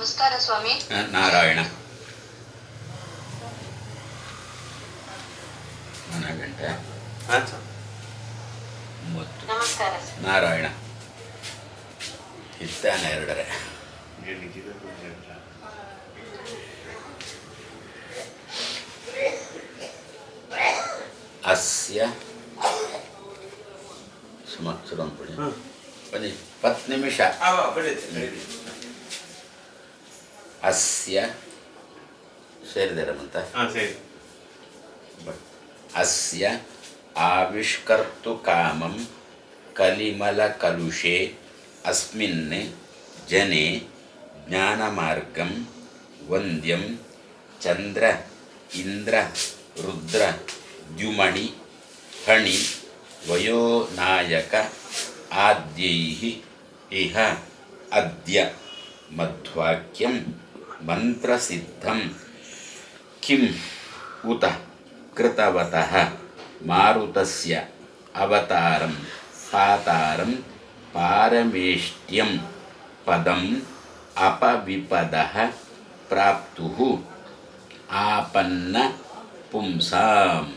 ನಮಸ್ಕಾರ ಸ್ವಾಮಿ. ನಾರಾಯಣ. ನಾಲ್ಕು ಗಂಟೆ. ನಮಸ್ಕಾರ. ನಾರಾಯಣ. ಇತ್ತಾನೆ ಎರಡರೆ. ಅಸ್ಯ. ಸುಮ ಸುರಂಪುಡಿ ಹ್ಮ್. ಬನ್ನಿ ಹತ್ತು ನಿಮಿಷ. ಅಸ್ಯ ಸೇರಿದಾರಮಂತ ಹಾಂ ಸರಿ ಅಸ್ಯ ಆವಿಷ್ಕರ್ತು ಕಾಮಂ ಕಲಿಮಲ ಕಲುಷೆ ಅಸ್ಮಿನ್ ಜನೆ ಜ್ಞಾನಮಾರ್ಗಂ ವಂದ್ಯಂ ಚಂದ್ರ ಇಂದ್ರ ರುದ್ರ ದ್ಯುಮಣಿ ಫಣಿ ವಯೋನಾಯಕ ಆದ್ಯೈಃ ಇಹ ಅದ್ಯ ಮಧ್ವಾಕ್ಯಂ ಮಂತ್ರಸಿದ್ಧಂ. ಕಿಂ ಉತ ಕೃತವತಃ ಮಾರುತಸ್ಯ ಅವತಾರಂ ಪಾತಾರಂ ಪಾರಮೇಷ್ಟ್ಯಂ ಪದಂ ಅಪವಿಪದ ಪ್ರಾಪ್ತು. ಆಪನ್ನ ಪುಂಸಾಂ.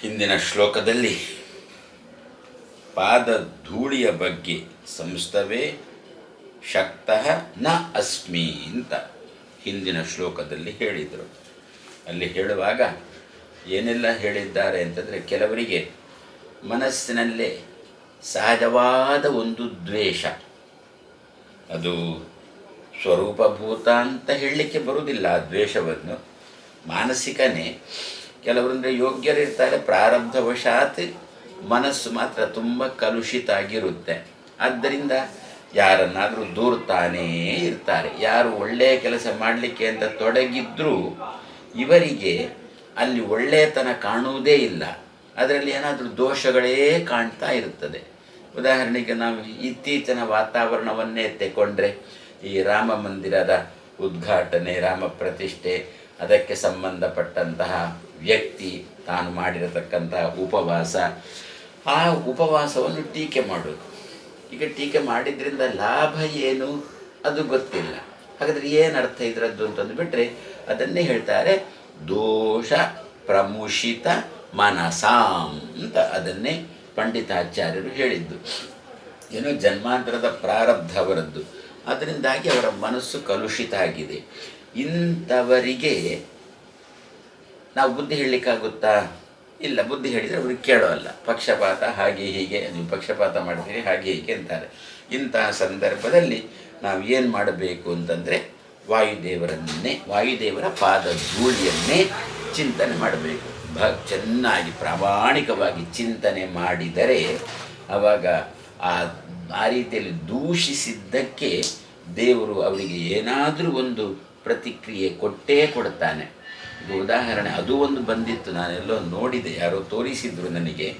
ಹಿಂದಿನ ಶ್ಲೋಕದಲ್ಲಿ ಪಾದ ಧೂಳಿಯ ಬಗ್ಗೆ ಸಂಸ್ಥವೇ ಶಕ್ತಃ ನ ಅಸ್ಮಿ ಅಂತ ಹಿಂದಿನ ಶ್ಲೋಕದಲ್ಲಿ ಹೇಳಿದರು. ಅಲ್ಲಿ ಹೇಳುವಾಗ ಏನೆಲ್ಲ ಹೇಳಿದ್ದಾರೆ ಅಂತಂದರೆ ಕೆಲವರಿಗೆ ಮನಸ್ಸಿನಲ್ಲೇ ಸಹಜವಾದ ಒಂದು ದ್ವೇಷ. ಅದು ಸ್ವರೂಪಭೂತ ಅಂತ ಹೇಳಲಿಕ್ಕೆ ಬರುವುದಿಲ್ಲ ಆ ದ್ವೇಷವನ್ನು. ಮಾನಸಿಕನೇ ಕೆಲವರಂದರೆ ಯೋಗ್ಯರಿರ್ತಾರೆ, ಪ್ರಾರಬ್ಧವಶಾತ್ ಮನಸ್ಸು ಮಾತ್ರ ತುಂಬ ಕಲುಷಿತ ಆಗಿರುತ್ತೆ ಆದ್ದರಿಂದ ಯಾರನ್ನಾದರೂ ದೂರ್ತಾನೇ ಇರ್ತಾರೆ. ಯಾರು ಒಳ್ಳೆಯ ಕೆಲಸ ಮಾಡಲಿಕ್ಕೆ ಅಂತ ತೊಡಗಿದ್ರೂ ಇವರಿಗೆ ಅಲ್ಲಿ ಒಳ್ಳೆಯತನ ಕಾಣುವುದೇ ಇಲ್ಲ. ಅದರಲ್ಲಿ ಏನಾದರೂ ದೋಷಗಳೇ ಕಾಣ್ತಾ ಇರುತ್ತದೆ. ಉದಾಹರಣೆಗೆ ನಾವು ಇತ್ತೀಚಿನ ವಾತಾವರಣವನ್ನೇ ತೆಕೊಂಡ್ರೆ ಈ ರಾಮ ಮಂದಿರದ ಉದ್ಘಾಟನೆ, ರಾಮ ಪ್ರತಿಷ್ಠೆ, ಅದಕ್ಕೆ ಸಂಬಂಧಪಟ್ಟಂತಹ ವ್ಯಕ್ತಿ ತಾನು ಮಾಡಿರತಕ್ಕಂತಹ ಉಪವಾಸ, ಆ ಉಪವಾಸವನ್ನು ಟೀಕೆ ಮಾಡೋದು ಈಗ ಟೀಕೆ ಮಾಡಿದ್ರಿಂದ ಲಾಭ ಏನು? ಅದು ಗೊತ್ತಿಲ್ಲ. ಹಾಗಾದ್ರೆ ಏನು ಅರ್ಥ ಇದರದ್ದು ಅಂತಂದು ಬಿಟ್ಟರೆ ಅದನ್ನೇ ಹೇಳ್ತಾರೆ, ದೋಷ ಪ್ರಮುಷಿತ ಮನಸಾಂ ಅಂತ ಅದನ್ನೇ ಪಂಡಿತಾಚಾರ್ಯರು ಹೇಳಿದ್ದು. ಏನೋ ಜನ್ಮಾಂತರದ ಪ್ರಾರಬ್ಧ ಅವರದ್ದು. ಅದರಿಂದಾಗಿ ಅವರ ಮನಸ್ಸು ಕಲುಷಿತ ಆಗಿದೆ. ಇಂಥವರಿಗೆ ನಾವು ಬುದ್ಧಿ ಹೇಳಲಿಕ್ಕಾಗುತ್ತಾ? ಇಲ್ಲ, ಬುದ್ಧಿ ಹೇಳಿದರೆ ಅವರು ಕೇಳೋಲ್ಲ. ಪಕ್ಷಪಾತ ಹಾಗೆ ಹೀಗೆ, ನೀವು ಪಕ್ಷಪಾತ ಮಾಡ್ತೀರಿ ಹಾಗೆ ಹೀಗೆ ಅಂತಾರೆ. ಇಂತಹ ಸಂದರ್ಭದಲ್ಲಿ ನಾವು ಏನು ಮಾಡಬೇಕು ಅಂತಂದರೆ ವಾಯುದೇವರನ್ನೇ, ವಾಯುದೇವರ ಪಾದ ಧೂಳಿಯನ್ನೇ ಚಿಂತನೆ ಮಾಡಬೇಕು. ಭ ಚೆನ್ನಾಗಿ ಪ್ರಾಮಾಣಿಕವಾಗಿ ಚಿಂತನೆ ಮಾಡಿದರೆ ಆವಾಗ ಆ ಆ ರೀತಿಯಲ್ಲಿ ದೂಷಿಸಿದ್ದಕ್ಕೆ ದೇವರು ಅವರಿಗೆ ಏನಾದರೂ ಒಂದು ಪ್ರತಿಕ್ರಿಯೆ ಕೊಟ್ಟೇ ಕೊಡ್ತಾನೆ. ಉದಾಹರಣೆ, ಅದು ಒಂದು ಬಂದಿತ್ತು, ನಾನೆಲ್ಲೋ ನೋಡಿದೆ, ಯಾರೋ ತೋರಿಸಿದ್ರು ನನಗೆ.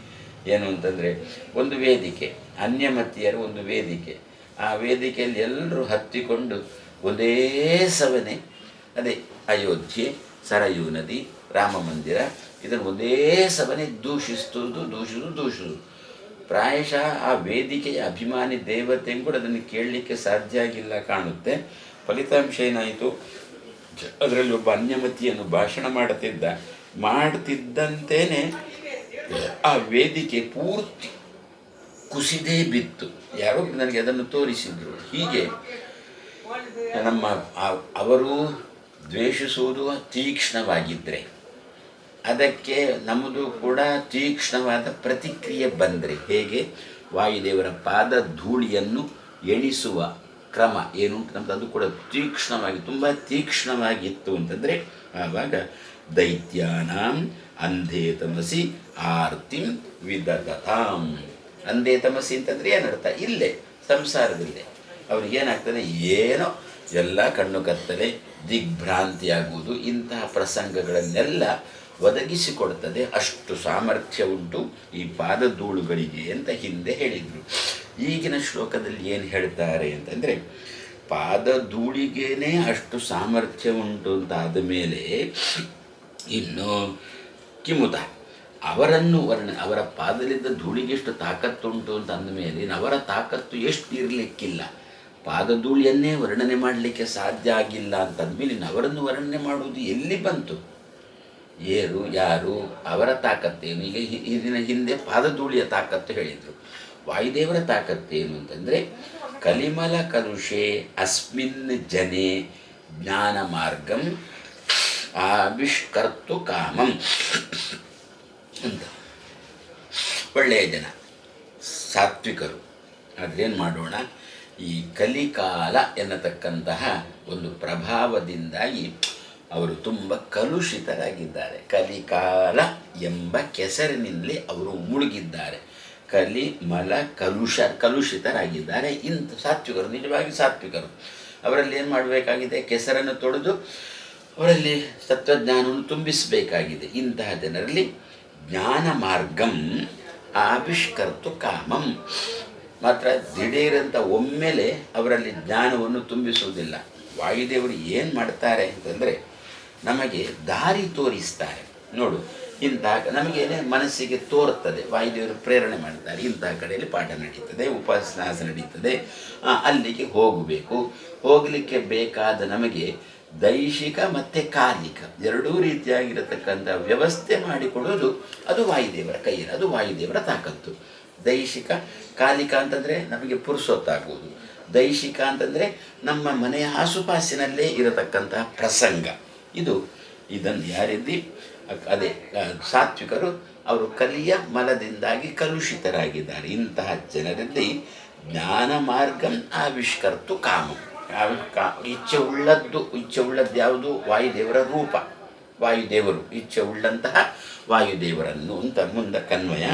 ಏನು ಅಂತಂದರೆ, ಒಂದು ವೇದಿಕೆ, ಅನ್ಯಮತಿಯರು ಒಂದು ವೇದಿಕೆ. ಆ ವೇದಿಕೆಯಲ್ಲಿ ಎಲ್ಲರೂ ಹತ್ತಿಕೊಂಡು ಒಂದೇ ಸವನೆ, ಅದೇ ಅಯೋಧ್ಯೆ, ಸರಯೂ ನದಿ, ರಾಮ ಮಂದಿರ, ಇದನ್ನು ಒಂದೇ ಸವನೆ ದೂಷಿಸ್ತುದು ದೂಷಿಸುವುದು ದೂಷಿಸುವುದು. ಪ್ರಾಯಶಃ ಆ ವೇದಿಕೆಯ ಅಭಿಮಾನಿ ದೇವತೆ ಕೂಡ ಅದನ್ನು ಕೇಳಲಿಕ್ಕೆ ಸಾಧ್ಯ ಆಗಿಲ್ಲ ಕಾಣುತ್ತೆ. ಫಲಿತಾಂಶ ಏನಾಯಿತು? ಅದರಲ್ಲಿ ಒಬ್ಬ ಅನ್ಯಮತಿಯನ್ನು ಭಾಷಣ ಮಾಡುತ್ತಿದ್ದ ಮಾಡ್ತಿದ್ದಂತೇನೆ ಆ ವೇದಿಕೆ ಪೂರ್ತಿ ಕುಸಿದೇ ಬಿತ್ತು. ಯಾರೋ ನನಗೆ ಅದನ್ನು ತೋರಿಸಿದ್ರು. ಹೀಗೆ ನಮ್ಮ ಅವರು ದ್ವೇಷಿಸುವುದು ತೀಕ್ಷ್ಣವಾಗಿದ್ದರೆ ಅದಕ್ಕೆ ನಮ್ಮದು ಕೂಡ ತೀಕ್ಷ್ಣವಾದ ಪ್ರತಿಕ್ರಿಯೆ ಬಂದರೆ, ಹೇಗೆ? ವಾಯುದೇವರ ಪಾದ ಧೂಳಿಯನ್ನು ಎಣಿಸುವ ಕ್ರಮ ಏನು ಅಂತ ಅದು ಕೂಡ ತೀಕ್ಷ್ಣವಾಗಿ, ತುಂಬ ತೀಕ್ಷ್ಣವಾಗಿತ್ತು ಅಂತಂದರೆ ಆವಾಗ ದೈತ್ಯಾನಾಂ ಅಂಧೇ ತಮಸಿ ಆರ್ತಿಂ ವಿದಗತಾಂ. ಅಂಧೇ ತಮಸಿ ಅಂತಂದರೆ ಏನರ್ಥ? ಇಲ್ಲೇ, ಸಂಸಾರದಲ್ಲೇ. ಅವ್ರಿಗೆ ಏನಾಗ್ತದೆ? ಏನೋ ಎಲ್ಲ ಕಣ್ಣು ಕತ್ತಲೆ, ದಿಗ್ಭ್ರಾಂತಿಯಾಗುವುದು, ಇಂತಹ ಪ್ರಸಂಗಗಳನ್ನೆಲ್ಲ ಒದಗಿಸಿಕೊಡ್ತದೆ ಅಷ್ಟು ಸಾಮರ್ಥ್ಯ ಉಂಟು ಈ ಪಾದಧೂಳುಗಳಿಗೆ ಅಂತ ಹಿಂದೆ ಹೇಳಿದರು. ಈಗಿನ ಶ್ಲೋಕದಲ್ಲಿ ಏನು ಹೇಳ್ತಾರೆ ಅಂತಂದರೆ, ಪಾದಧೂಳಿಗೇನೆ ಅಷ್ಟು ಸಾಮರ್ಥ್ಯ ಉಂಟು ಅಂತಾದ ಮೇಲೆ, ಇನ್ನು ಕಿಮುತ ಅವರನ್ನು ವರ್ಣ, ಅವರ ಪಾದಲಿದ್ದ ಧೂಳಿಗೆ ಎಷ್ಟು ತಾಕತ್ತುಂಟು ಅಂತ ಅಂದಮೇಲೆ ಮೇಲೆ, ಅವರ ತಾಕತ್ತು ಎಷ್ಟು ಇರಲಿಕ್ಕಿಲ್ಲ ಪಾದಧೂಳಿಯನ್ನೇ ವರ್ಣನೆ ಮಾಡಲಿಕ್ಕೆ ಸಾಧ್ಯ ಆಗಿಲ್ಲ ಅಂತಂದ್ಮೇಲೆ ಮೇಲೆ ಅವರನ್ನು ವರ್ಣನೆ ಮಾಡುವುದು ಎಲ್ಲಿ ಬಂತು? ಏರು, ಯಾರು, ಅವರ ತಾಕತ್ತೇನು ಈಗ ಇದಿನ ಹಿಂದೆ ಪಾದಧೂಳಿಯ ತಾಕತ್ತು ಹೇಳಿದರು. ವಾಯುದೇವರ ತಾಕತ್ತೇನು ಅಂತಂದರೆ, ಕಲಿಮಲ ಕಲುಷೆ ಅಸ್ಮಿನ್ ಜನೆ ಜ್ಞಾನ ಮಾರ್ಗಂ ಆವಿಷ್ಕರ್ತು ಕಾಮಂ ಅಂತ. ಒಳ್ಳೆಯ ಜನ, ಸಾತ್ವಿಕರು. ಅದೇನು ಮಾಡೋಣ? ಈ ಕಲಿಕಾಲ ಎನ್ನತಕ್ಕಂತಹ ಒಂದು ಪ್ರಭಾವದಿಂದಾಗಿ ಅವರು ತುಂಬ ಕಲುಷಿತರಾಗಿದ್ದಾರೆ. ಕಲಿಕಾಲ ಎಂಬ ಕೆಸರಿನಲ್ಲಿ ಅವರು ಮುಳುಗಿದ್ದಾರೆ. ಕಲಿ, ಮಲ, ಕಲುಷ, ಕಲುಷಿತರಾಗಿದ್ದಾರೆ. ಇಂಥ ಸಾತ್ವಿಕರು ನಿಜವಾಗಿ ಸಾತ್ವಿಕರು. ಅವರಲ್ಲಿ ಏನು ಮಾಡಬೇಕಾಗಿದೆ? ಕೆಸರನ್ನು ತೊಡೆದು ಅವರಲ್ಲಿ ತತ್ವಜ್ಞಾನವನ್ನು ತುಂಬಿಸಬೇಕಾಗಿದೆ. ಇಂತಹ ಜನರಲ್ಲಿ ಜ್ಞಾನ ಮಾರ್ಗಂ, ಆವಿಷ್ಕರ್ತು ಕಾಮಂ. ಮಾತ್ರ ದಿಢೀರಂತ ಒಮ್ಮೆಲೆ ಅವರಲ್ಲಿ ಜ್ಞಾನವನ್ನು ತುಂಬಿಸುವುದಿಲ್ಲ. ವಾಯುದೇವರು ಏನು ಮಾಡ್ತಾರೆ ಅಂತಂದರೆ ನಮಗೆ ದಾರಿ ತೋರಿಸ್ತಾರೆ. ನೋಡು ಇಂಥ ನಮಗೇನೆ ಮನಸ್ಸಿಗೆ ತೋರುತ್ತದೆ ವಾಯುದೇವರು ಪ್ರೇರಣೆ ಮಾಡ್ತಾರೆ ಇಂಥ ಕಡೆಯಲ್ಲಿ ಪಾಠ ನಡೀತದೆ, ಉಪಾಸನಾಸ ನಡೀತದೆ ಅಲ್ಲಿಗೆ ಹೋಗಬೇಕು. ಹೋಗಲಿಕ್ಕೆ ಬೇಕಾದ ನಮಗೆ ದೈಹಿಕ ಮತ್ತು ಕಾಲಿಕ ಎರಡೂ ರೀತಿಯಾಗಿರತಕ್ಕಂಥ ವ್ಯವಸ್ಥೆ ಮಾಡಿಕೊಡೋದು ಅದು ವಾಯುದೇವರ ಕೈಯಲ್ಲಿ, ಅದು ವಾಯುದೇವರ ತಾಕತ್ತು. ದೈಹಿಕ ಕಾಲಿಕ ಅಂತಂದರೆ ನಮಗೆ ಪುರುಷೊತ್ತಾಗುವುದು. ದೈಹಿಕ ಅಂತಂದರೆ ನಮ್ಮ ಮನೆಯ ಆಸುಪಾಸಿನಲ್ಲೇ ಇರತಕ್ಕಂತಹ ಪ್ರಸಂಗ. ಇದು ಇದನ್ನು ಯಾರಿದ್ದಿ? ಅದೇ ಸಾತ್ವಿಕರು ಅವರು ಕಲಿಯ ಮಲದಿಂದಾಗಿ ಕಲುಷಿತರಾಗಿದ್ದಾರೆ. ಇಂತಹ ಜನರಲ್ಲಿ ಜ್ಞಾನ ಮಾರ್ಗನ್ ಆವಿಷ್ಕರ್ತು ಕಾಮ. ಕಾ, ಇಚ್ಛೆ ಉಳ್ಳದ್ದು ಇಚ್ಛೆ ಉಳ್ಳದ್ದು ಯಾವುದು? ವಾಯುದೇವರ ರೂಪ. ವಾಯುದೇವರು ಇಚ್ಛೆ ಉಳ್ಳಂತಹ ವಾಯುದೇವರನ್ನು ಅಂತ ಮುಂದೆ ಕನ್ವಯ.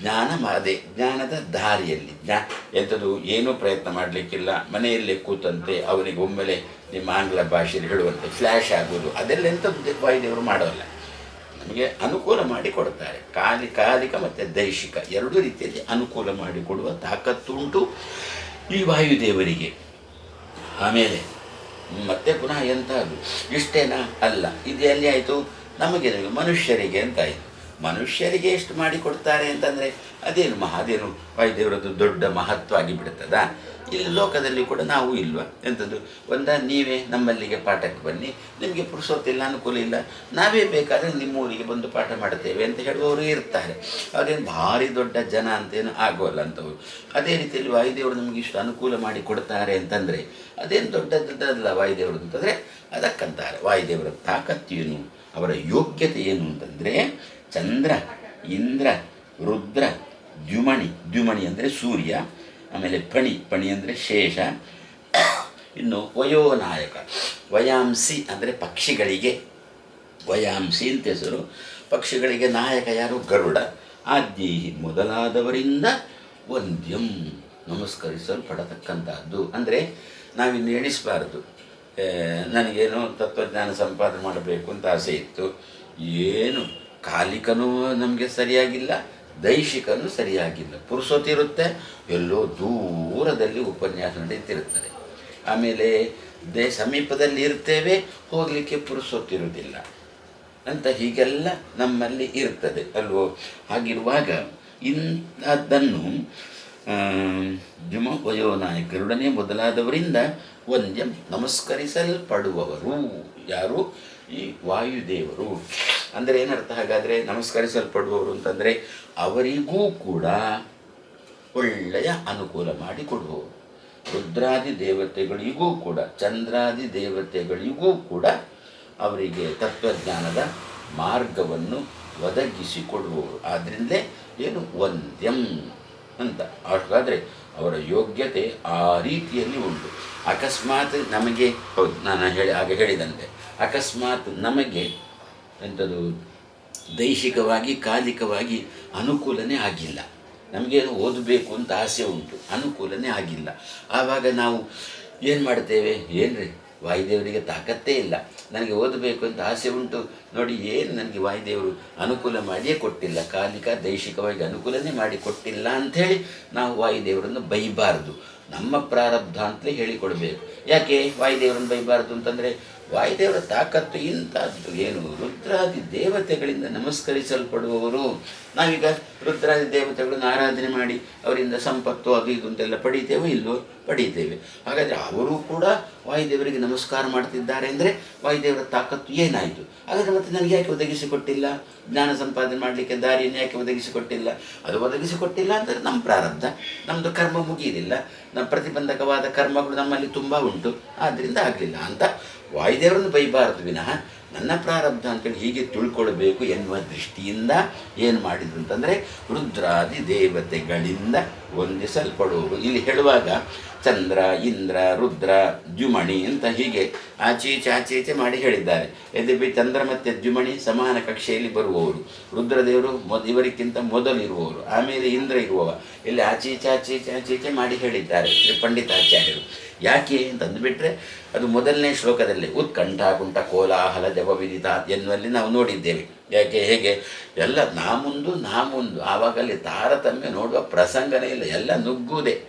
ಜ್ಞಾನ ಮಾದೆ ಜ್ಞಾನದ ದಾರಿಯಲ್ಲಿ. ಜ್ಞಾ, ಎಂಥದ್ದು ಏನೂ ಪ್ರಯತ್ನ ಮಾಡಲಿಕ್ಕಿಲ್ಲ. ಮನೆಯಲ್ಲೇ ಕೂತಂತೆ ಅವನಿಗೆ ಒಮ್ಮೆಲೆ ನಿಮ್ಮ ಆಂಗ್ಲ ಭಾಷೆಯಲ್ಲಿ ಹೇಳುವಂತೆ ಫ್ಲ್ಯಾಶ್ ಆಗೋದು ಅದೆಲ್ಲ ಎಂಥದ್ದು ವಾಯುದೇವರು ಮಾಡೋಲ್ಲ. ನಮಗೆ ಅನುಕೂಲ ಮಾಡಿ ಕೊಡ್ತಾರೆ ಕಾಲಿ ಕಾಲಿಕ ಮತ್ತು ದೈಹಿಕ ಎರಡೂ ರೀತಿಯಲ್ಲಿ ಅನುಕೂಲ ಮಾಡಿಕೊಡುವ ತಾಕತ್ತುಂಟು ಈ ವಾಯುದೇವರಿಗೆ. ಆಮೇಲೆ ಮತ್ತೆ ಪುನಃ ಎಂಥದ್ದು? ಇಷ್ಟೇನಾ? ಅಲ್ಲ. ಇದು ಎಲ್ಲಿ ಆಯಿತು? ನಮಗೆ ಮನುಷ್ಯರಿಗೆ ಅಂತ ಆಯಿತು ಮನುಷ್ಯರಿಗೆ ಎಷ್ಟು ಮಾಡಿ ಕೊಡ್ತಾರೆ ಅಂತಂದರೆ ಅದೇನು ಮಹಾ ಅದೇನು ವಾಯುದೇವರದ್ದು ದೊಡ್ಡ ಮಹತ್ವ ಆಗಿ ಬಿಡ್ತದಾ? ಇಲ್ಲಿ ಲೋಕದಲ್ಲಿ ಕೂಡ ನಾವು ಇಲ್ವ? ಎಂಥದ್ದು ಒಂದ, ನೀವೇ ನಮ್ಮಲ್ಲಿಗೆ ಪಾಠಕ್ಕೆ ಬನ್ನಿ. ನಿಮಗೆ ಪುರುಸೋತಿಲ್ಲ ಅನುಕೂಲ ಇಲ್ಲ. ನಾವೇ ಬೇಕಾದರೆ ನಿಮ್ಮೂರಿಗೆ ಬಂದು ಪಾಠ ಮಾಡ್ತೇವೆ ಅಂತ ಹೇಳುವವರು ಇರ್ತಾರೆ. ಅವರೇನು ಭಾರಿ ದೊಡ್ಡ ಜನ ಅಂತೇನು ಆಗೋಲ್ಲ ಅಂತವ್ರು. ಅದೇ ರೀತಿಯಲ್ಲಿ ವಾಯುದೇವರು ನಮಗೆ ಇಷ್ಟು ಅನುಕೂಲ ಮಾಡಿ ಕೊಡ್ತಾರೆ ಅಂತಂದರೆ, ಅದೇನು ದೊಡ್ಡ ದೊಡ್ಡದಲ್ಲ ವಾಯುದೇವರು ಅಂತಂದರೆ, ಅದಕ್ಕಂತಾರೆ. ವಾಯುದೇವರ ಏನು? ಅವರ ಯೋಗ್ಯತೆ ಏನು ಅಂತಂದರೆ ಚಂದ್ರ, ಇಂದ್ರ, ರುದ್ರ, ದ್ಯುಮಣಿ ದ್ಯುಮಣಿ ಅಂದರೆ ಸೂರ್ಯ, ಆಮೇಲೆ ಪಣಿ ಪಣಿ ಅಂದರೆ ಶೇಷ. ಇನ್ನು ವಯೋನಾಯಕ, ವಯಾಂಸಿ ಅಂದರೆ ಪಕ್ಷಿಗಳಿಗೆ, ವಯಾಂಸಿ ಅಂತ ಹೆಸರು. ಪಕ್ಷಿಗಳಿಗೆ ನಾಯಕ ಯಾರು? ಗರುಡ. ಆದ್ಯೇಹಿ ಮೊದಲಾದವರಿಂದ ವಂದ್ಯಂ ನಮಸ್ಕರಿಸಲ್ಪಡತಕ್ಕಂಥದ್ದು ಅಂದರೆ ನಾವಿನ್ನು ಎಣಿಸಬಾರ್ದು. ನನಗೇನೋ ತತ್ವಜ್ಞಾನ ಸಂಪಾದನೆ ಮಾಡಬೇಕು ಅಂತ ಆಸೆ ಇತ್ತು. ಏನು? ಕಾಲಿಕನೂ ನಮಗೆ ಸರಿಯಾಗಿಲ್ಲ, ದೈಹಿಕನೂ ಸರಿಯಾಗಿಲ್ಲ. ಪುರುಸೊತ್ತಿರುತ್ತೆ ಎಲ್ಲೋ ದೂರದಲ್ಲಿ ಉಪನ್ಯಾಸ ನಡೀತಿರುತ್ತದೆ ಆಮೇಲೆ ದೇ ಸಮೀಪದಲ್ಲಿ ಇರ್ತೇವೆ, ಹೋಗಲಿಕ್ಕೆ ಪುರುಸೋತಿರುವುದಿಲ್ಲ ಅಂತ ಹೀಗೆಲ್ಲ ನಮ್ಮಲ್ಲಿ ಇರ್ತದೆ, ಅಲ್ವೋ? ಹಾಗಿರುವಾಗ ಇಂಥದ್ದನ್ನು ಜುಮ ವಯೋನಾಯಕರೊಡನೆ ಮೊದಲಾದವರಿಂದ ವಂದ್ಯಂ ನಮಸ್ಕರಿಸಲ್ಪಡುವವರು. ಯಾರು? ಈ ವಾಯುದೇವರು ಅಂದರೆ ಏನರ್ಥ? ಹಾಗಾದರೆ ನಮಸ್ಕರಿಸಲ್ಪಡುವವರು ಅಂತಂದರೆ ಅವರಿಗೂ ಕೂಡ ಒಳ್ಳೆಯ ಅನುಕೂಲ ಮಾಡಿ ಕೊಡುವವರು. ರುದ್ರಾದಿ ದೇವತೆಗಳಿಗೂ ಕೂಡ, ಚಂದ್ರಾದಿ ದೇವತೆಗಳಿಗೂ ಕೂಡ ಅವರಿಗೆ ತತ್ವಜ್ಞಾನದ ಮಾರ್ಗವನ್ನು ಒದಗಿಸಿಕೊಡುವವರು ಆದ್ದರಿಂದಲೇ ಏನು? ವಂದ್ಯಂ ಅಂತ. ಹಾಗಾದರೆ ಅವರ ಯೋಗ್ಯತೆ ಆ ರೀತಿಯಲ್ಲಿ ಉಂಟು. ಅಕಸ್ಮಾತ್ ನಮಗೆ, ಹೌದು, ನಾನು ಹೇಳಿ ಆಗ ಹೇಳಿದಂತೆ. ಅಕಸ್ಮಾತ್ ನಮಗೆ ಎಂಥದ್ದು ದೈಹಿಕವಾಗಿ, ಕಾಲಿಕವಾಗಿ ಅನುಕೂಲನೇ ಆಗಿಲ್ಲ. ನಮಗೇನು ಓದಬೇಕು ಅಂತ ಆಸೆ ಉಂಟು. ಅನುಕೂಲನೇ ಆಗಿಲ್ಲ. ಆವಾಗ ನಾವು ಏನು ಮಾಡ್ತೇವೆ ಏನ್ರಿ? ವಾಯುದೇವರಿಗೆ ತಾಕತ್ತೇ ಇಲ್ಲ. ನನಗೆ ಓದಬೇಕು ಅಂತ ಆಸೆ ಉಂಟು. ನೋಡಿ, ಏನು ನನಗೆ ವಾಯುದೇವರು ಅನುಕೂಲ ಮಾಡಿಯೇ ಕೊಟ್ಟಿಲ್ಲ. ಕಾಲಿಕ, ದೈಹಿಕವಾಗಿ ಅನುಕೂಲನೇ ಮಾಡಿ ಕೊಟ್ಟಿಲ್ಲ ಅಂಥೇಳಿ ನಾವು ವಾಯುದೇವರನ್ನು ಬೈಬಾರ್ದು. ನಮ್ಮ ಪ್ರಾರಬ್ಧ ಅಂತಲೇ ಹೇಳಿಕೊಡಬೇಕು. ಯಾಕೆ ವಾಯುದೇವರನ್ನು ಬೈಬಾರ್ದು ಅಂತಂದರೆ ವಾಯುದೇವರ ತಾಕತ್ತು ಇಂಥದ್ದು ಏನು? ರುದ್ರಾದಿ ದೇವತೆಗಳಿಂದ ನಮಸ್ಕರಿಸಲ್ಪಡುವವರು. ನಾವೀಗ ರುದ್ರಾದಿ ದೇವತೆಗಳನ್ನು ಆರಾಧನೆ ಮಾಡಿ, ಅವರಿಂದ ಸಂಪತ್ತು ಅದು ಇದು ಅಂತೆಲ್ಲ ಪಡೀತೇವೋ ಇಲ್ಲೋ ಪಡೀತೇವೆ ಹಾಗಾದರೆ ಅವರು ಕೂಡ ವಾಯುದೇವರಿಗೆ ನಮಸ್ಕಾರ ಮಾಡ್ತಿದ್ದಾರೆ ಅಂದರೆ ವಾಯುದೇವರ ತಾಕತ್ತು ಏನಾಯಿತು? ಹಾಗಾದರೆ ಮತ್ತೆ ನನಗೆ ಯಾಕೆ ಒದಗಿಸಿಕೊಟ್ಟಿಲ್ಲ? ಜ್ಞಾನ ಸಂಪಾದನೆ ಮಾಡಲಿಕ್ಕೆ ದಾರಿಯನ್ನು ಯಾಕೆ ಒದಗಿಸಿಕೊಟ್ಟಿಲ್ಲ? ಅದು ಒದಗಿಸಿಕೊಟ್ಟಿಲ್ಲ ಅಂದರೆ ನಮ್ಮ ಪ್ರಾರಬ್ಧ. ನಮ್ಮದು ಕರ್ಮ ಮುಗಿಯಲಿಲ್ಲ ನಮ್ಮ ಪ್ರತಿಬಂಧಕವಾದ ಕರ್ಮಗಳು ನಮ್ಮಲ್ಲಿ ತುಂಬ ಉಂಟು. ಆದ್ದರಿಂದ ಆಗಲಿಲ್ಲ ಅಂತ ವಾಯುದೇವರನ್ನು ಬೈಬಾರದು ವಿನಃ ನನ್ನ ಪ್ರಾರಬ್ಧ ಅಂತೇಳಿ ಹೀಗೆ ತಿಳ್ಕೊಳ್ಬೇಕು ಎನ್ನುವ ದೃಷ್ಟಿಯಿಂದ ಏನು ಮಾಡಿದ್ರು ಅಂತಂದರೆ ರುದ್ರಾದಿ ದೇವತೆಗಳಿಂದ ವಂದಿಸಲ್ಪಡುವರು. ಇಲ್ಲಿ ಹೇಳುವಾಗ ಚಂದ್ರ, ಇಂದ್ರ, ರುದ್ರ, ದ್ಯುಮಣಿ ಅಂತ ಹೀಗೆ ಆಚೀಚೆ ಆಚೀಚೆ ಮಾಡಿ ಹೇಳಿದ್ದಾರೆ. ಯದ್ಯಪಿ ಚಂದ್ರ ಮತ್ತು ದ್ಯುಮಣಿ ಸಮಾನ ಕಕ್ಷೆಯಲ್ಲಿ ಬರುವವರು. ರುದ್ರದೇವರು ಮೊದ ಇವರಿಗಿಂತ ಮೊದಲು ಇರುವವರು ಆಮೇಲೆ ಇಂದ್ರ ಇರುವವ. ಇಲ್ಲಿ ಆಚೀಚೆ ಆಚೀಚೆ ಆಚೀಚೆ ಮಾಡಿ ಹೇಳಿದ್ದಾರೆ ಶ್ರೀ ಪಂಡಿತಾಚಾರ್ಯರು ಯಾಕೆ ಅಂತಂದುಬಿಟ್ರೆ ಅದು ಮೊದಲನೇ ಶ್ಲೋಕದಲ್ಲಿ, ಉತ್ಕಂಠ, ಕುಂಠ, ಕೋಲಾಹಲ ಜಪವಿದಿತ ಎನ್ನುವಲ್ಲಿ ನಾವು ನೋಡಿದ್ದೇವೆ. ಯಾಕೆ, ಹೇಗೆ? ಎಲ್ಲ ನಾ ಮುಂದು ನಾ ಮುಂದು ಆವಾಗಲ್ಲಿ ತಾರತಮ್ಯ ನೋಡುವ ಪ್ರಸಂಗನೇ ಇಲ್ಲ. ಎಲ್ಲ ನುಗ್ಗುವುದೇ.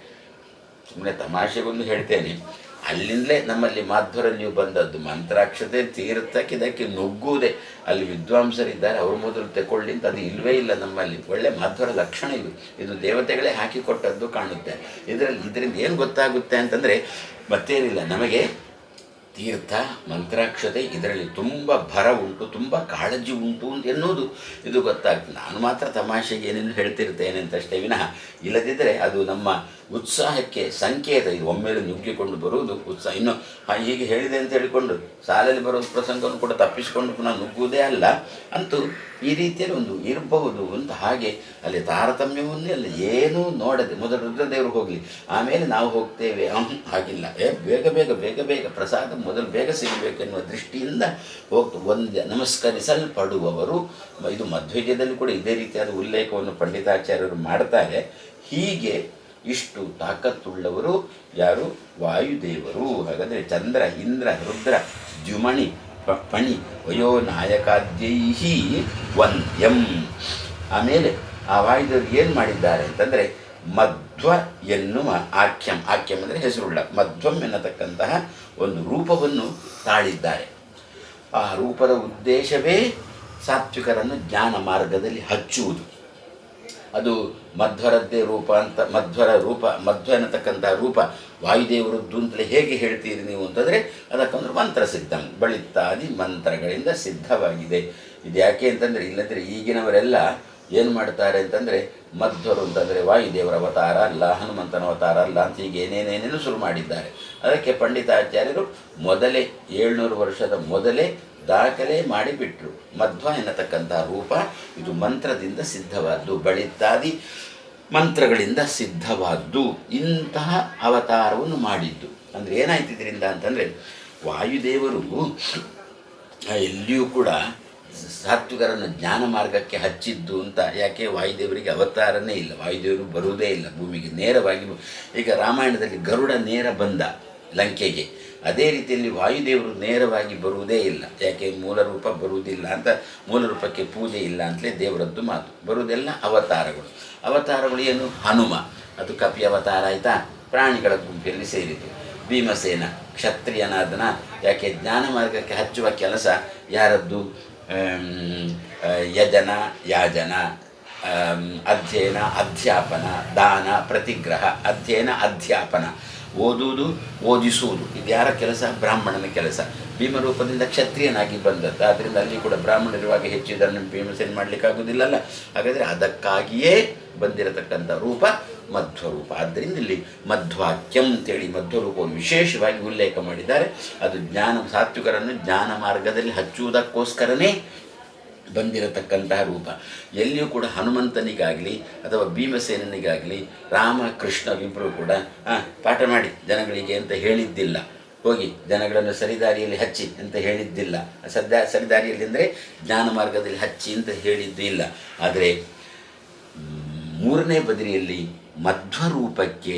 ಸುಮ್ಮನೆ ತಮಾಷೆಗೊಂದು ಹೇಳ್ತೇನೆ. ಅಲ್ಲಿಂದಲೇ ನಮ್ಮಲ್ಲಿ ಮಾಧ್ವರಲ್ಲಿಯೂ ಬಂದದ್ದು ಮಂತ್ರಾಕ್ಷತೆ ತೀರ್ಥಕ್ಕೆ ಇದಕ್ಕೆ ನುಗ್ಗುವುದೇ. ಅಲ್ಲಿ ವಿದ್ವಾಂಸರಿದ್ದಾರೆ, ಅವ್ರ ಮೊದಲು ತಗೊಳ್ಳಿ ಅಂತ ಅದು ಇಲ್ಲವೇ ಇಲ್ಲ ನಮ್ಮಲ್ಲಿ. ಒಳ್ಳೆ ಮಾಧ್ವರ ಲಕ್ಷಣ ಇದು. ಇದು ದೇವತೆಗಳೇ ಹಾಕಿಕೊಟ್ಟದ್ದು ಕಾಣುತ್ತೆ. ಇದರಲ್ಲಿ, ಇದರಿಂದ ಏನು ಗೊತ್ತಾಗುತ್ತೆ ಅಂತಂದರೆ, ಮತ್ತೇನಿಲ್ಲ, ನಮಗೆ ತೀರ್ಥ, ಮಂತ್ರಾಕ್ಷತೆ ಇದರಲ್ಲಿ ತುಂಬ ಭರ ಉಂಟು, ತುಂಬ ಕಾಳಜಿ ಉಂಟು ಅಂತ ಎನ್ನುವುದು ಇದು ಗೊತ್ತಾಗ್ತದೆ. ನಾನು ಮಾತ್ರ ತಮಾಷೆಗೆ ಏನೇನು ಹೇಳ್ತಿರ್ತೇನೆ ಅಂತಷ್ಟೇ ವಿನಃ. ಇಲ್ಲದಿದ್ದರೆ ಅದು ನಮ್ಮ ಉತ್ಸಾಹಕ್ಕೆ ಸಂಕೇತ ಇದು. ಒಮ್ಮೆಲೆ ನುಗ್ಗಿಕೊಂಡು ಬರುವುದು ಉತ್ಸಾಹ. ಇನ್ನು ಹೀಗೆ ಹೇಳಿದೆ ಅಂತ ಹೇಳಿಕೊಂಡು ಸಾಲಲ್ಲಿ ಬರೋ ಪ್ರಸಂಗವನ್ನು ಕೂಡ ತಪ್ಪಿಸಿಕೊಂಡು ಪುನಃ ನುಗ್ಗುವುದೇ ಅಲ್ಲ. ಅಂತೂ ಈ ರೀತಿಯಲ್ಲಿ ಒಂದು ಇರಬಹುದು ಅಂತ ಹಾಗೆ ಅಲ್ಲಿ ತಾರತಮ್ಯವನ್ನೇ ಅಲ್ಲಿ, ಏನೂ ನೋಡದೆ ಮೊದಲು ರುದ್ರದೇವರು ಹೋಗಲಿ, ಆಮೇಲೆ ನಾವು ಹೋಗ್ತೇವೆ. ಹಾಗಿಲ್ಲ. ಏ, ಬೇಗ ಬೇಗ ಬೇಗ ಬೇಗ ಪ್ರಸಾದ ಮೊದಲು ಬೇಗ ಸಿಗಬೇಕೆನ್ನುವ ದೃಷ್ಟಿಯಿಂದ ಹೋಗ್ತು. ಒಂದು ನಮಸ್ಕರಿಸಲ್ಪಡುವವರು, ಇದು ಮಧ್ವಜದಲ್ಲಿ ಕೂಡ ಇದೇ ರೀತಿಯಾದ ಉಲ್ಲೇಖವನ್ನು ಪಂಡಿತಾಚಾರ್ಯರು ಮಾಡ್ತಾರೆ. ಹೀಗೆ ಇಷ್ಟು ತಾಕತ್ತುಳ್ಳವರು ಯಾರು? ವಾಯುದೇವರು. ಹಾಗಾದರೆ ಚಂದ್ರ, ಇಂದ್ರ, ರುದ್ರ, ದ್ಯುಮಣಿ, ಪಣಿ ವಯೋ ನಾಯಕಾದ್ಯೈಹಿ ವಂದ್ಯಂ. ಆಮೇಲೆ ಆ ವಾಯುದೇವರು ಏನು ಮಾಡಿದ್ದಾರೆ ಅಂತಂದರೆ ಮಧ್ವ ಎನ್ನುವ ಆಖ್ಯಂ. ಆಖ್ಯಂ ಅಂದರೆ ಹೆಸರುಳ್ಳ. ಮಧ್ವಂ ಎನ್ನತಕ್ಕಂತಹ ಒಂದು ರೂಪವನ್ನು ತಾಳಿದ್ದಾರೆ. ಆ ರೂಪದ ಉದ್ದೇಶವೇ ಸಾತ್ವಿಕರನ್ನು ಜ್ಞಾನ ಮಾರ್ಗದಲ್ಲಿ ಹಚ್ಚುವುದು. ಅದು ಮಧ್ವರದ್ದೇ ರೂಪ ಅಂತ, ಮಧ್ವರ ರೂಪ, ಮಧ್ವ ಅನ್ನತಕ್ಕಂಥ ರೂಪ ವಾಯುದೇವರದ್ದು ಅಂತಲೇ ಹೇಗೆ ಹೇಳ್ತೀರಿ ನೀವು ಅಂತಂದರೆ ಅದಕ್ಕೊಂದು ಮಂತ್ರ ಸಿದ್ಧ, ಬಳಿತ್ತಾದಿ ಮಂತ್ರಗಳಿಂದ ಸಿದ್ಧವಾಗಿದೆ. ಇದು ಯಾಕೆ ಅಂತಂದರೆ, ಇಲ್ಲಂದರೆ ಈಗಿನವರೆಲ್ಲ ಏನು ಮಾಡ್ತಾರೆ ಅಂತಂದರೆ, ಮಧ್ವರು ಅಂತಂದರೆ ವಾಯುದೇವರ ಅವತಾರ ಅಲ್ಲ, ಹನುಮಂತನ ಅವತಾರ ಅಲ್ಲ ಅಂತ ಹೀಗೆ ಏನೇನೇನೇನು ಶುರು ಮಾಡಿದ್ದಾರೆ. ಅದಕ್ಕೆ ಪಂಡಿತಾಚಾರ್ಯರು ಮೊದಲೇ ಏಳ್ನೂರು ವರ್ಷದ ಮೊದಲೇ ದಾಖಲೆ ಮಾಡಿಬಿಟ್ರು. ಮಧ್ವ ಎನ್ನತಕ್ಕಂಥ ರೂಪ, ಇದು ಮಂತ್ರದಿಂದ ಸಿದ್ಧವಾದ್ದು. ಬಳಿತ್ತಾದಿ ಮಂತ್ರಗಳಿಂದ ಸಿದ್ಧವಾದ್ದು. ಇಂತಹ ಅವತಾರವನ್ನು ಮಾಡಿದ್ದು. ಅಂದರೆ ಏನಾಯ್ತು ಇದರಿಂದ ಅಂತಂದರೆ, ವಾಯುದೇವರು ಎಲ್ಲಿಯೂ ಕೂಡ ಸಾತ್ವಿಕರನ್ನು ಜ್ಞಾನ ಮಾರ್ಗಕ್ಕೆ ಹಚ್ಚಿದ್ದು ಅಂತ, ಯಾಕೆ? ವಾಯುದೇವರಿಗೆ ಅವತಾರನೇ ಇಲ್ಲ. ವಾಯುದೇವರು ಬರುವುದೇ ಇಲ್ಲ. ಭೂಮಿಗೆ ನೇರವಾಗಿ ಈಗ ರಾಮಾಯಣದಲ್ಲಿ ಗರುಡ ನೇರ ಬಂದ ಲಂಕೆಗೆ. ಅದೇ ರೀತಿಯಲ್ಲಿ ವಾಯುದೇವರು ನೇರವಾಗಿ ಬರುವುದೇ ಇಲ್ಲ. ಯಾಕೆ? ಮೂಲ ರೂಪ ಬರುವುದಿಲ್ಲ ಅಂತ ಮೂಲ ರೂಪಕ್ಕೆ ಪೂಜೆ ಇಲ್ಲ ಅಂತಲೇ ದೇವರದ್ದು ಮಾತು. ಬರುವುದೆಲ್ಲ ಅವತಾರಗಳು. ಅವತಾರಗಳು ಏನು? ಹನುಮ. ಅದು ಕಪಿ ಅವತಾರ ಆಯಿತಾ? ಪ್ರಾಣಿಗಳ ಗುಂಪಿನಲ್ಲಿ ಸೇರಿತು ಭೀಮಸೇನ, ಕ್ಷತ್ರಿಯನಾದನ, ಯಾಕೆ? ಜ್ಞಾನ ಮಾರ್ಗಕ್ಕೆ ಹಚ್ಚುವ ಕೆಲಸ ಯಾರದ್ದು? ಯಜನ, ಯಾಜನ ಅಧ್ಯಯನ, ಅಧ್ಯಾಪನ, ದಾನ, ಪ್ರತಿಗ್ರಹ, ಅಧ್ಯಯನ, ಅಧ್ಯಾಪನ. ಓದುವುದು, ಓದಿಸುವುದು. ಇದು ಯಾರ ಕೆಲಸ? ಬ್ರಾಹ್ಮಣನ ಕೆಲಸ. ಭೀಮರೂಪದಿಂದ ಕ್ಷತ್ರಿಯನಾಗಿ ಬಂದದ್ದು. ಆದ್ದರಿಂದ ಅಲ್ಲಿ ಕೂಡ ಬ್ರಾಹ್ಮಣರಿರುವಾಗ ಹೆಚ್ಚು ಇದನ್ನು ಭೀಮಸೇನೆ ಮಾಡಲಿಕ್ಕಾಗೋದಿಲ್ಲಲ್ಲ ಹಾಗಾದರೆ ಅದಕ್ಕಾಗಿಯೇ ಬಂದಿರತಕ್ಕಂಥ ರೂಪ ಮಧ್ವರೂಪ. ಆದ್ದರಿಂದ ಇಲ್ಲಿ ಮಧ್ವಾಕ್ಯಂ ಅಂತೇಳಿ ಮಧ್ವರೂಪವನ್ನು ವಿಶೇಷವಾಗಿ ಉಲ್ಲೇಖ ಮಾಡಿದ್ದಾರೆ. ಅದು ಜ್ಞಾನ ಸಾತ್ವಿಕರನ್ನು ಜ್ಞಾನ ಮಾರ್ಗದಲ್ಲಿ ಹಚ್ಚುವುದಕ್ಕೋಸ್ಕರನೇ ಬಂದಿರತಕ್ಕಂತಹ ರೂಪ. ಎಲ್ಲಿಯೂ ಕೂಡ ಹನುಮಂತನಿಗಾಗಲಿ ಅಥವಾ ಭೀಮಸೇನನಿಗಾಗಲಿ ರಾಮ, ಕೃಷ್ಣ ಇಬ್ಬರು ಕೂಡ ಪಾಠ ಮಾಡಿ, ಜನಗಳಿಗೆ ಅಂತ ಹೇಳಿದ್ದಿಲ್ಲ. ಹೋಗಿ ಜನಗಳನ್ನು ಸರಿದಾರಿಯಲ್ಲಿ ಹಚ್ಚಿ ಅಂತ ಹೇಳಿದ್ದಿಲ್ಲ. ಸದ್ಯ, ಸರಿದಾರಿಯಲ್ಲಿ ಅಂದರೆ ಜ್ಞಾನ ಮಾರ್ಗದಲ್ಲಿ ಹಚ್ಚಿ ಅಂತ ಹೇಳಿದ್ದು ಇಲ್ಲ ಆದರೆ ಮೂರನೇ ಬದಿರಿಯಲ್ಲಿ ಮಧ್ವರೂಪಕ್ಕೆ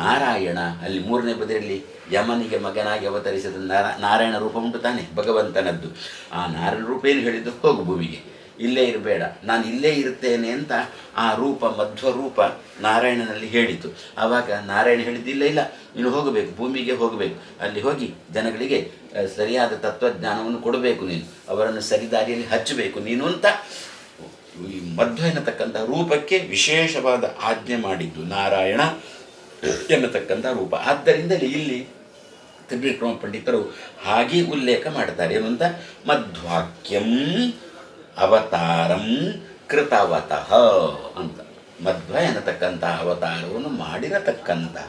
ನಾರಾಯಣ, ಅಲ್ಲಿ ಮೂರನೇ ಬದಿಯಲ್ಲಿ ಯಮನಿಗೆ ಮಗನಾಗಿ ಅವತರಿಸಿದ ನಾರ, ನಾರಾಯಣ ರೂಪ ಉಂಟು ತಾನೆ, ಭಗವಂತನದ್ದು. ಆ ನಾರಾಯಣ ರೂಪ ಏನು ಹೇಳಿದ್ದು? ಹೋಗು ಭೂಮಿಗೆ. ಇಲ್ಲೇ ಇರಬೇಡ. ನಾನು ಇಲ್ಲೇ ಇರ್ತೇನೆ ಅಂತ ಆ ರೂಪ ಮಧ್ವ ರೂಪ ನಾರಾಯಣನಲ್ಲಿ ಹೇಳಿತು. ಆವಾಗ ನಾರಾಯಣ ಹೇಳಿದ್ದಿಲ್ಲ, ಇಲ್ಲ. ನೀನು ಹೋಗಬೇಕು, ಭೂಮಿಗೆ ಹೋಗಬೇಕು. ಅಲ್ಲಿ ಹೋಗಿ ಜನಗಳಿಗೆ ಸರಿಯಾದ ತತ್ವಜ್ಞಾನವನ್ನು ಕೊಡಬೇಕು ನೀನು. ಅವರನ್ನು ಸರಿದಾರಿಯಲ್ಲಿ ಹಚ್ಚಬೇಕು ನೀನು ಅಂತ ಈ ಮಧ್ವ ಎನ್ನತಕ್ಕಂಥ ರೂಪಕ್ಕೆ ವಿಶೇಷವಾದ ಆಜ್ಞೆ ಮಾಡಿದ್ದು ನಾರಾಯಣ ಎನ್ನತಕ್ಕಂಥ ರೂಪ. ಆದ್ದರಿಂದಲೇ ಇಲ್ಲಿ ತ್ರಿವಿಕ್ರಮ ಪಂಡಿತರು ಹಾಗೆ ಉಲ್ಲೇಖ ಮಾಡ್ತಾರೆ ಏನು ಅಂತ ಮಧ್ವಾಕ್ಯಂ ಅವತಾರಂ ಕೃತವತಃ ಅಂತ. ಮಧ್ವ ಎನ್ನತಕ್ಕಂತಹ ಅವತಾರವನ್ನು ಮಾಡಿರತಕ್ಕಂತಹ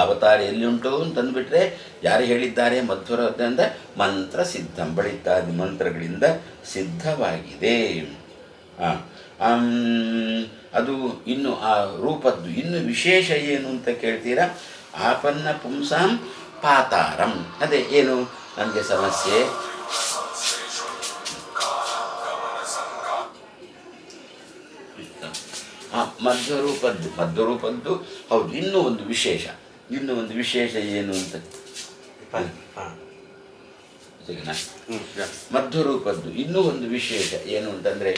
ಅವತಾರ ಎಲ್ಲಿ ಉಂಟು ಅಂತಂದ್ಬಿಟ್ರೆ ಯಾರು ಹೇಳಿದ್ದಾರೆ? ಮಧ್ವರದಿಂದ ಮಂತ್ರ ಸಿದ್ಧಂ ಇತ್ಯಾದಿ ಮಂತ್ರಗಳಿಂದ ಸಿದ್ಧವಾಗಿದೆ. ಅದು ಇನ್ನು ಆ ರೂಪದ್ದು ಇನ್ನು ವಿಶೇಷ ಏನು ಅಂತ ಕೇಳ್ತೀರಾ? ಆಪನ್ನ ಪುಂಸಾಂ ಪಾತಾರಂ. ಅದೇ ಏನು? ನನಗೆ ಸಮಸ್ಯೆ. ಮಧ್ವರೂಪದ್ದು ಮಧ್ವರೂಪದ್ದು ಹೌದು ಇನ್ನೂ ಒಂದು ವಿಶೇಷ. ಇನ್ನೂ ಒಂದು ವಿಶೇಷ ಏನು ಅಂತ? ಮಧ್ವರೂಪದ್ದು ಇನ್ನೂ ಒಂದು ವಿಶೇಷ ಏನು ಅಂತಂದರೆ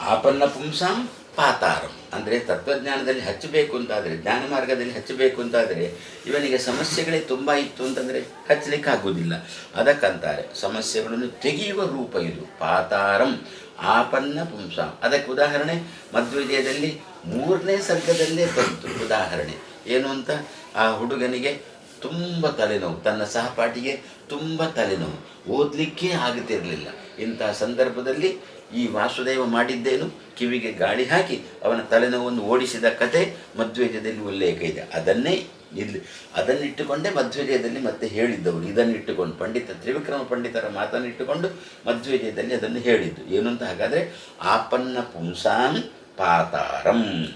ಆಪನ್ನ ಪುಂಸಾಂ ಪಾತಾರಂ. ಅಂದರೆ ತತ್ವಜ್ಞಾನದಲ್ಲಿ ಹಚ್ಚಬೇಕು ಅಂತಾದರೆ, ಜ್ಞಾನ ಮಾರ್ಗದಲ್ಲಿ ಹಚ್ಚಬೇಕು ಅಂತಾದರೆ ಇವನಿಗೆ ಸಮಸ್ಯೆಗಳೇ ತುಂಬ ಇತ್ತು ಅಂತಂದರೆ ಹಚ್ಚಲಿಕ್ಕೆ ಆಗೋದಿಲ್ಲ ಅದಕ್ಕಂತಾರೆ, ಸಮಸ್ಯೆಗಳನ್ನು ತೆಗೆಯುವ ರೂಪ ಇದು, ಪಾತಾರಂ, ಆಪನ್ನ ಪುಂಸಾಂ. ಅದಕ್ಕೆ ಉದಾಹರಣೆ ಮಧ್ವಿಜಯದಲ್ಲಿ ಮೂರನೇ ಸರ್ಗದಲ್ಲೇ ಬಂತು ಉದಾಹರಣೆ. ಏನು ಅಂತ? ಆ ಹುಡುಗನಿಗೆ ತುಂಬ ತಲೆನೋವು, ತನ್ನ ಸಹಪಾಠಿಗೆ ತುಂಬ ತಲೆನೋವು. ಓದಲಿಕ್ಕೆ ಆಗುತ್ತಿರಲಿಲ್ಲ ಇಂತಹ ಸಂದರ್ಭದಲ್ಲಿ ಈ ವಾಸುದೇವ ಮಾಡಿದ್ದೇನು? ಕಿವಿಗೆ ಗಾಳಿ ಹಾಕಿ ಅವನ ತಲೆನೋವನ್ನು ಓಡಿಸಿದ ಕತೆ ಮಧ್ವೇಜದಲ್ಲಿ ಉಲ್ಲೇಖ ಇದೆ. ಅದನ್ನೇ ಇಲ್ಲಿ ಅದನ್ನಿಟ್ಟುಕೊಂಡೇ ಮಧ್ವೇಜಯದಲ್ಲಿ ಮತ್ತೆ ಹೇಳಿದ್ದವರು. ಇದನ್ನಿಟ್ಟುಕೊಂಡು ಪಂಡಿತ ತ್ರಿವಿಕ್ರಮ ಪಂಡಿತರ ಮಾತನ್ನಿಟ್ಟುಕೊಂಡು ಮಧ್ವೇಜಯದಲ್ಲಿ ಅದನ್ನು ಹೇಳಿದ್ದು. ಏನು ಅಂತ ಹಾಗಾದರೆ ಆಪನ್ನ ಪುಂಸಾನ್ ಪಾತಾರಂ.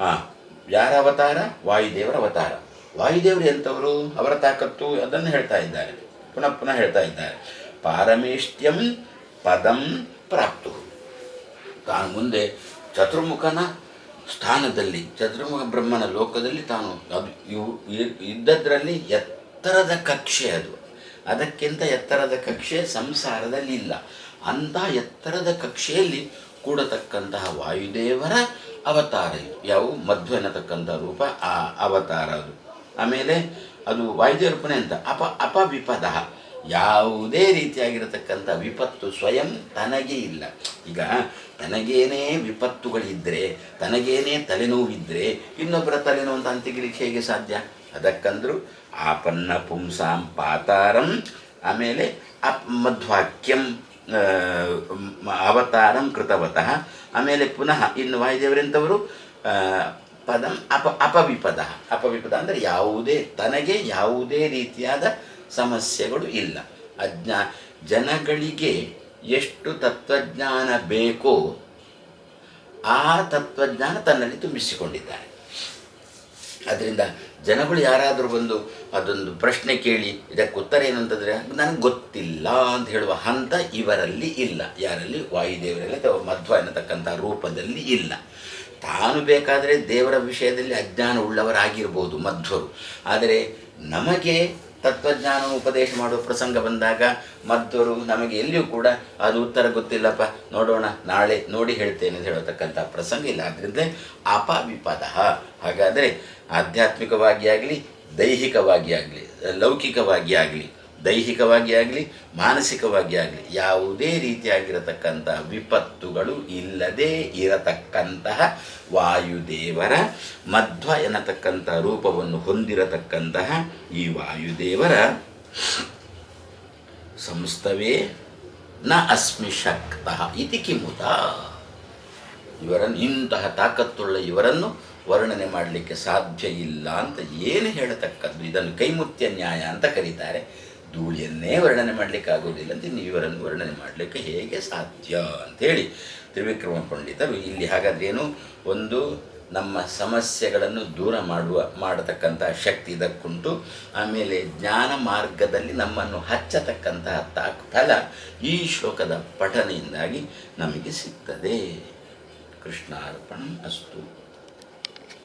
ಆ, ಯಾರ ಅವತಾರ? ವಾಯುದೇವರ ಅವತಾರ. ವಾಯುದೇವರು ಎಂಥವರು? ಅವರ ತಾಕತ್ತು ಅದನ್ನು ಹೇಳ್ತಾ ಇದ್ದಾರೆ. ಪುನಃ ಪುನಃ ಹೇಳ್ತಾ ಇದ್ದಾರೆ. ಪಾರಮೇಷ್ಟ್ಯಂ ಪದಂ ಪ್ರಾಪ್ತು. ತಾನು ಮುಂದೆ ಚತುರ್ಮುಖನ ಸ್ಥಾನದಲ್ಲಿ, ಚತುರ್ಮುಖ ಬ್ರಹ್ಮನ ಲೋಕದಲ್ಲಿ ತಾನು ಅದು ಇವು ಇದ್ದದ್ರಲ್ಲಿ ಎತ್ತರದ ಕಕ್ಷೆ ಅದು. ಅದಕ್ಕಿಂತ ಎತ್ತರದ ಕಕ್ಷೆ ಸಂಸಾರದಲ್ಲಿ ಇಲ್ಲ. ಅಂಥ ಎತ್ತರದ ಕಕ್ಷೆಯಲ್ಲಿ ಕೂಡತಕ್ಕಂತಹ ವಾಯುದೇವರ ಅವತಾರ ಇದು. ಯಾವ? ಮಧ್ವ ಎನ್ನತಕ್ಕಂಥ ರೂಪ ಆ ಅವತಾರ ಅದು. ಆಮೇಲೆ ಅದು ವಾಯುದೇವರ ಪುಣೆ ಅಂತ. ಅಪ, ಅಪವಿಪದ. ಯಾವುದೇ ರೀತಿಯಾಗಿರತಕ್ಕಂಥ ವಿಪತ್ತು ಸ್ವಯಂ ತನಗೆ ಇಲ್ಲ. ಈಗ ತನಗೇನೇ ವಿಪತ್ತುಗಳಿದ್ದರೆ ತನಗೇನೇ ತಲೆನೋವಿದ್ದರೆ ಇನ್ನೊಬ್ಬರ ತಲೆನೋವು ಅಂತ ಅಂತಿಗಿಲಿಕ್ಕೆ ಹೇಗೆ ಸಾಧ್ಯ? ಅದಕ್ಕಂದ್ರು ಆಪನ್ನ ಪುಂಸಾಂ ಪಾತಾರಂ, ಆಮೇಲೆ ಅಪ್ ಮಧ್ವಾಕ್ಯಂ ಅವತಾರಂ ಕೃತವತಃ. ಆಮೇಲೆ ಪುನಃ ಇನ್ನು ವಾಯುದೇವರೆಂಥವರು ಪದಂ ಅಪ, ಅಪವಿಪದ. ಅಪವಿಪದ ಅಂದರೆ ಯಾವುದೇ, ತನಗೆ ಯಾವುದೇ ರೀತಿಯಾದ ಸಮಸ್ಯೆಗಳು ಇಲ್ಲ. ಅಜ್ಞಾ, ಜನಗಳಿಗೆ ಎಷ್ಟು ತತ್ವಜ್ಞಾನ ಬೇಕೋ ಆ ತತ್ವಜ್ಞಾನ ತನ್ನಲ್ಲಿ ತುಂಬಿಸಿಕೊಂಡಿದ್ದಾರೆ. ಅದರಿಂದ ಜನಗಳು ಯಾರಾದರೂ ಬಂದು ಅದೊಂದು ಪ್ರಶ್ನೆ ಕೇಳಿ, ಇದಕ್ಕೆ ಉತ್ತರ ಏನು ಅಂತಂದರೆ, ನನಗೆ ಗೊತ್ತಿಲ್ಲ ಅಂತ ಹೇಳುವ ಹಂತ ಇವರಲ್ಲಿ ಇಲ್ಲ. ಯಾರಲ್ಲಿ? ವಾಯುದೇವರಲ್ಲಿ ಅಥವಾ ಮಧ್ವ ಎನ್ನತಕ್ಕಂಥ ರೂಪದಲ್ಲಿ ಇಲ್ಲ. ತಾನು ಬೇಕಾದರೆ ದೇವರ ವಿಷಯದಲ್ಲಿ ಅಜ್ಞಾನ ಉಳ್ಳವರಾಗಿರ್ಬೋದು ಮಧ್ವರು. ಆದರೆ ನಮಗೆ ತತ್ವಜ್ಞಾನ ಉಪದೇಶ ಮಾಡುವ ಪ್ರಸಂಗ ಬಂದಾಗ ಮಧ್ವರು ನಮಗೆ ಎಲ್ಲಿಯೂ ಕೂಡ ಅದು ಉತ್ತರ ಗೊತ್ತಿಲ್ಲಪ್ಪ. ನೋಡೋಣ, ನಾಳೆ ನೋಡಿ ಹೇಳ್ತೇನೆ ಅಂತ ಹೇಳತಕ್ಕಂಥ ಪ್ರಸಂಗ ಇಲ್ಲ ಆದ್ದರಿಂದ ಅಪವಿಪದ. ಹಾಗಾದರೆ ಆಧ್ಯಾತ್ಮಿಕವಾಗಿ ಆಗಲಿ, ದೈಹಿಕವಾಗಿ ಆಗಲಿ, ಲೌಕಿಕವಾಗಿ ಆಗಲಿ ದೈಹಿಕವಾಗಿ ಆಗಲಿ, ಮಾನಸಿಕವಾಗಿ ಆಗಲಿ, ಯಾವುದೇ ರೀತಿಯಾಗಿರತಕ್ಕಂತಹ ವಿಪತ್ತುಗಳು ಇಲ್ಲದೇ ಇರತಕ್ಕಂತಹ ವಾಯುದೇವರ ಮಧ್ವ ಎನ್ನತಕ್ಕಂಥ ರೂಪವನ್ನು ಹೊಂದಿರತಕ್ಕಂತಹ ಈ ವಾಯುದೇವರ ಸಂಸ್ಥವೇ ನ ಅಸ್ಮಿ ಶಕ್ತಃ ಇತಿ ಕಿಮುತ. ಇವರನ್ನು ಇಂತಹ ತಾಕತ್ತುಳ್ಳ ಇವರನ್ನು ವರ್ಣನೆ ಮಾಡಲಿಕ್ಕೆ ಸಾಧ್ಯ ಇಲ್ಲ ಅಂತ ಏನು ಹೇಳತಕ್ಕದ್ದು? ಇದನ್ನು ಕೈಮುತ್ಯ ನ್ಯಾಯ ಅಂತ ಕರೀತಾರೆ. ಧೂಳಿಯನ್ನೇ ವರ್ಣನೆ ಮಾಡಲಿಕ್ಕೆ ಆಗೋದಿಲ್ಲ ಅಂತ ಇವರನ್ನು ವರ್ಣನೆ ಮಾಡಲಿಕ್ಕೆ ಹೇಗೆ ಸಾಧ್ಯ ಅಂಥೇಳಿ ತ್ರಿವಿಕ್ರಮ ಪಂಡಿತರು ಇಲ್ಲಿ ಹಾಗಾದ್ರೆ ಏನು? ಒಂದು ನಮ್ಮ ಸಮಸ್ಯೆಗಳನ್ನು ದೂರ ಮಾಡುವ ಮಾಡತಕ್ಕಂತಹ ಶಕ್ತಿ ಇದಕ್ಕುಂಟು. ಆಮೇಲೆ ಜ್ಞಾನ ಮಾರ್ಗದಲ್ಲಿ ನಮ್ಮನ್ನು ಹಚ್ಚತಕ್ಕಂತಹ ತಾಕ್ ಫಲ ಈ ಶ್ಲೋಕದ ಪಠನೆಯಿಂದಾಗಿ ನಮಗೆ ಸಿಗ್ತದೆ. ಕೃಷ್ಣಾರ್ಪಣ ಅಸ್ತು.